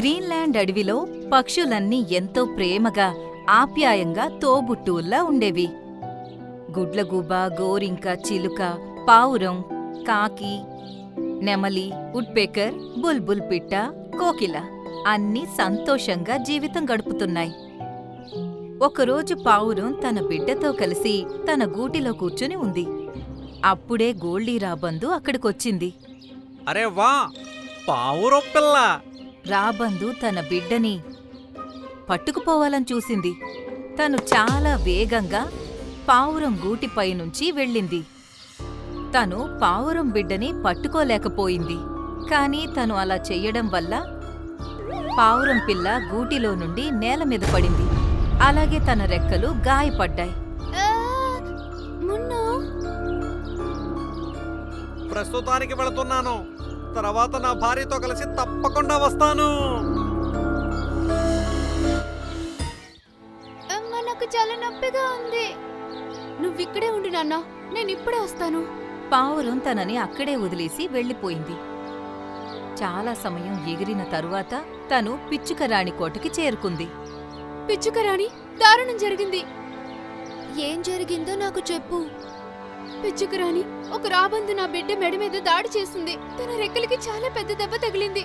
Greenland అడవిలో పక్షులన్నీ ఎంతో ప్రేమగా ఆప్యాయంగా తోబుట్టువుల్లా ఉండేవి. గుడ్లగూబ గోరింక చిలుక పావురం కాకి నెమలి ఉడ్పేకర్ బుల్బుల్ పిట్ట కోకిల అన్నీ సంతోషంగా జీవితం గడుపుతున్నాయి. ఒకరోజు పావురం తన బిడ్డతో కలిసి తన గూటిలో కూర్చుని ఉంది. అప్పుడే గోల్డీ రాబందు అక్కడికొచ్చింది. అరే వా! పావురం పిల్ల! రాబందు తన బిడ్డని పట్టుకుపోవాలని చూసింది. తను చాలా వేగంగా పావురం గూటిపై నుంచి వెళ్ళింది. తను పావురం బిడ్డని పట్టుకోలేకపోయింది. కాని తను అలా చెయ్యడం వల్ల పావురం పిల్ల గూటిలో నుండి నేల మీద పడింది. అలాగే తన రెక్కలు గాయపడ్డాయి. ప్రస్తుతానికి వెళుతున్నాను. తర్వాత నా భార్యతో కలిసి తప్పకుండా వస్తాను. అమ్మ నాకు చాలా నొప్పిగా ఉంది. నువ్వు ఇక్కడే ఉండు నాన్న నేను ఇప్పుడే వస్తాను. పావురం తనని అక్కడే వదిలేసి వెళ్ళిపోయింది. చాలా సమయం ఎగిరిన తరువాత తను పిచ్చుకరాణి కోటకి చేరుకుంది. పిచ్చుకరాణి దారుణం జరిగింది. ఏం జరిగిందో నాకు చెప్పు. పిచ్చుకురాని ఒక రాబందు నా బిడ్డ మెడ మీద దాడి చేసింది తన రెక్కలకి చాలా పెద్ద దెబ్బ తగిలింది.